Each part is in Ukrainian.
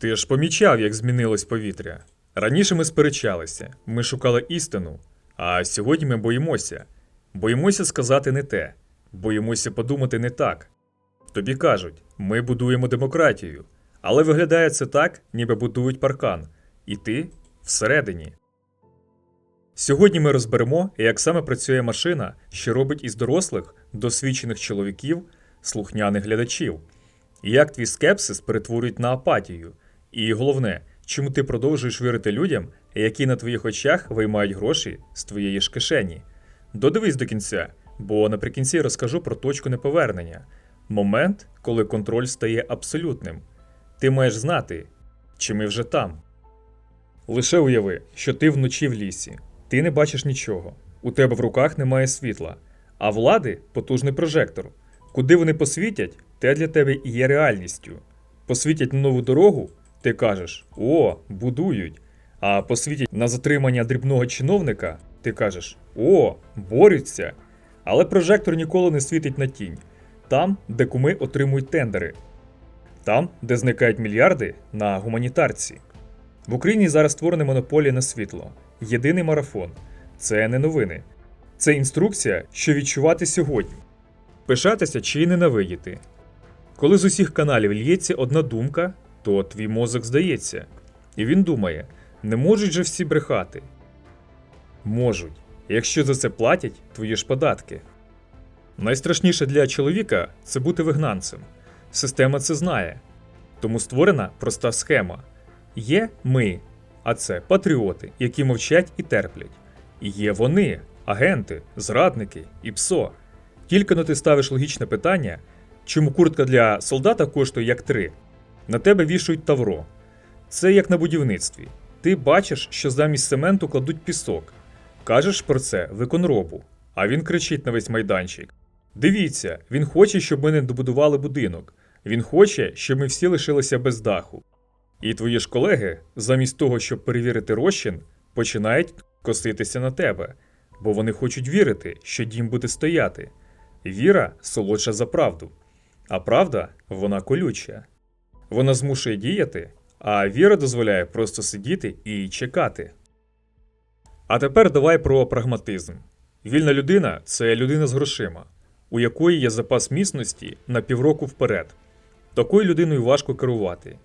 Ти ж помічав, як змінилось повітря. Раніше ми сперечалися, ми шукали істину, а сьогодні ми боїмося. Боїмося сказати не те, боїмося подумати не так. Тобі кажуть, ми будуємо демократію, але виглядає це так, ніби будують паркан, і ти всередині. Сьогодні ми розберемо, як саме працює машина, що робить із дорослих, досвідчених чоловіків, слухняних глядачів, і як твій скепсис перетворюють на апатію. І головне, чому ти продовжуєш вірити людям, які на твоїх очах виймають гроші з твоєї ж кишені. Додивись до кінця, бо наприкінці розкажу про точку неповернення момент, коли контроль стає абсолютним. Ти маєш знати, чи ми вже там. Лише уяви, що ти вночі в лісі, ти не бачиш нічого, у тебе в руках немає світла, а влади потужний прожектор. Куди вони посвітять, те для тебе і є реальністю. Посвітять на нову дорогу, ти кажеш: О, будують. А посвітять на затримання дрібного чиновника, ти кажеш: О, борються. Але прожектор ніколи не світить на тінь, там, де куми отримують тендери, там, де зникають мільярди на гуманітарці. В Україні зараз створена монополія на світло. Єдиний марафон. Це не новини. Це інструкція, що відчувати сьогодні. Пишатися чи ненавидіти. Коли з усіх каналів лється одна думка, то твій мозок здається. І він думає: не можуть же всі брехати. Можуть, якщо за це платять твої ж податки. Найстрашніше для чоловіка це бути вигнанцем. Система це знає. Тому створена проста схема. Є ми, а це патріоти, які мовчать і терплять. Є вони, агенти, зрадники і ПСО. Тільки но ти ставиш логічне питання, чому куртка для солдата коштує як три, на тебе вішають тавро. Це як на будівництві. Ти бачиш, що замість цементу кладуть пісок. Кажеш про це виконробу, а він кричить на весь майданчик: Дивіться, він хоче, щоб ми не добудували будинок. Він хоче, щоб ми всі лишилися без даху. І твої ж колеги, замість того, щоб перевірити розчин, починають коситися на тебе, бо вони хочуть вірити, що дім буде стояти. Віра солодша за правду, а правда вона колюча. Вона змушує діяти, а віра дозволяє просто сидіти і чекати. А тепер давай про прагматизм. Вільна людина це людина з грошима, у якої є запас міцності на півроку вперед. Такою людиною важко керувати.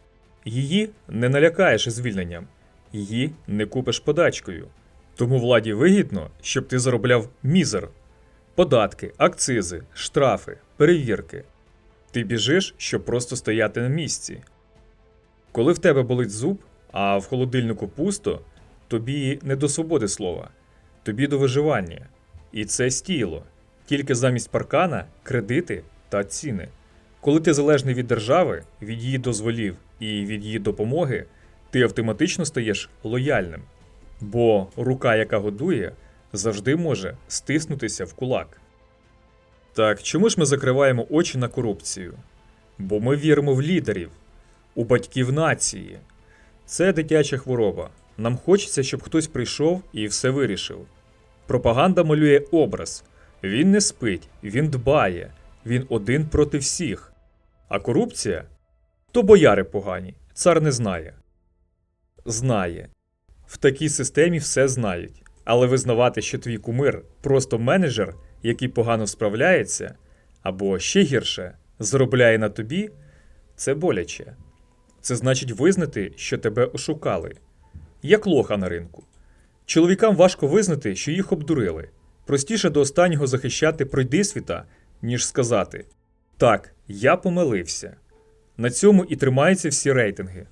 Її не налякаєш звільненням, її не купиш подачкою. Тому владі вигідно, щоб ти заробляв мізер. Податки, акцизи, штрафи, перевірки. Ти біжиш, щоб просто стояти на місці. Коли в тебе болить зуб, а в холодильнику пусто, тобі не до свободи слова, тобі до виживання. І це стіло. Тільки замість паркана кредити та ціни. Коли ти залежний від держави, від її дозволів і від її допомоги, ти автоматично стаєш лояльним. Бо рука, яка годує, завжди може стиснутися в кулак. Так, чому ж ми закриваємо очі на корупцію? Бо ми віримо в лідерів, у батьків нації. Це дитяча хвороба. Нам хочеться, щоб хтось прийшов і все вирішив. Пропаганда малює образ. Він не спить, він дбає, він один проти всіх. А корупція то бояри погані, цар не знає. Знає. В такій системі все знають. Але визнавати, що твій кумир просто менеджер, який погано справляється, або ще гірше, заробляє на тобі, це боляче. Це значить визнати, що тебе ошукали. Як лоха на ринку. Чоловікам важко визнати, що їх обдурили. Простіше до останнього захищати пройдисвіта, ніж сказати Так, я помилився. На цьому і тримаються всі рейтинги.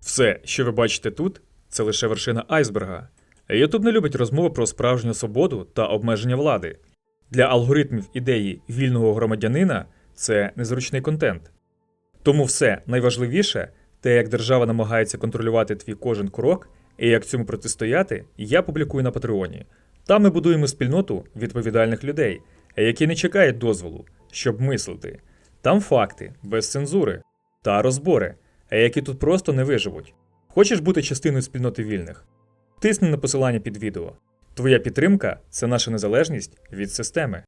Все, що ви бачите тут, це лише вершина айсберга. Ютуб не любить розмови про справжню свободу та обмеження влади. Для алгоритмів ідеї вільного громадянина це незручний контент. Тому все найважливіше, те, як держава намагається контролювати твій кожен крок і як цьому протистояти, я публікую на Патреоні. Там ми будуємо спільноту відповідальних людей, які не чекають дозволу, щоб мислити. Там факти, без цензури та розбори, які тут просто не виживуть. Хочеш бути частиною спільноти вільних? Тисни на посилання під відео. Твоя підтримка це наша незалежність від системи.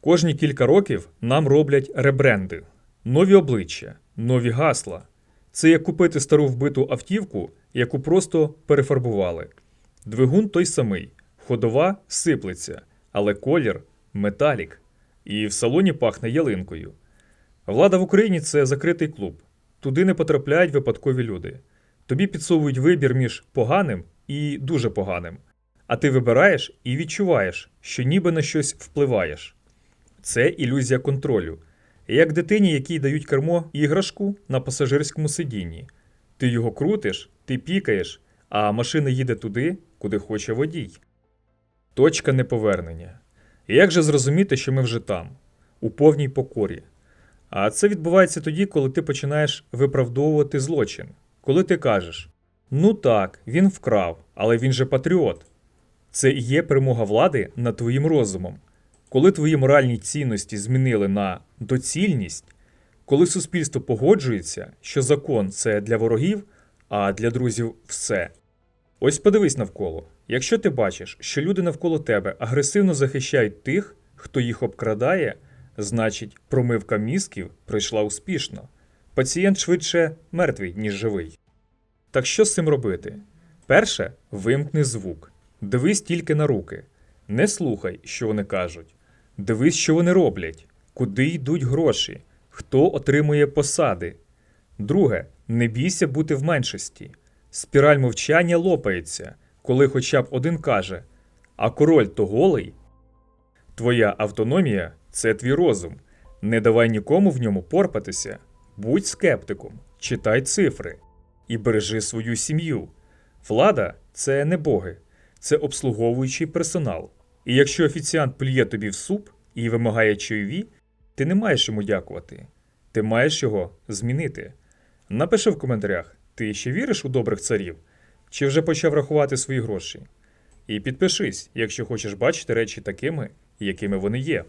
Кожні кілька років нам роблять ребренди, нові обличчя, нові гасла. Це як купити стару вбиту автівку, яку просто перефарбували. Двигун той самий, ходова сиплеться, але колір металік. І в салоні пахне ялинкою. Влада в Україні це закритий клуб. Туди не потрапляють випадкові люди. Тобі підсовують вибір між поганим і дуже поганим. А ти вибираєш і відчуваєш, що ніби на щось впливаєш. Це ілюзія контролю. Як дитині, якій дають кермо іграшку на пасажирському сидінні. Ти його крутиш, ти пікаєш, а машина їде туди, куди хоче водій. Точка неповернення. Як же зрозуміти, що ми вже там, у повній покорі? А це відбувається тоді, коли ти починаєш виправдовувати злочин. Коли ти кажеш: ну так, він вкрав, але він же патріот. Це і є перемога влади над твоїм розумом. Коли твої моральні цінності змінили на доцільність, коли суспільство погоджується, що закон це для ворогів, а для друзів все. Ось подивись навколо. Якщо ти бачиш, що люди навколо тебе агресивно захищають тих, хто їх обкрадає, значить, промивка мізків пройшла успішно. Пацієнт швидше мертвий, ніж живий. Так що з цим робити? Перше, вимкни звук. Дивись тільки на руки. Не слухай, що вони кажуть. Дивись, що вони роблять, куди йдуть гроші, хто отримує посади. Друге, не бійся бути в меншості. Спіраль мовчання лопається, коли хоча б один каже: А король то голий. Твоя автономія це твій розум. Не давай нікому в ньому порпатися. Будь скептиком, читай цифри і бережи свою сім'ю. Влада це не боги, це обслуговуючий персонал. І якщо офіціант плює тобі в суп і вимагає чайові, ти не маєш йому дякувати. Ти маєш його змінити. Напиши в коментарях, ти ще віриш у добрих царів, чи вже почав рахувати свої гроші. І підпишись, якщо хочеш бачити речі такими, якими вони є.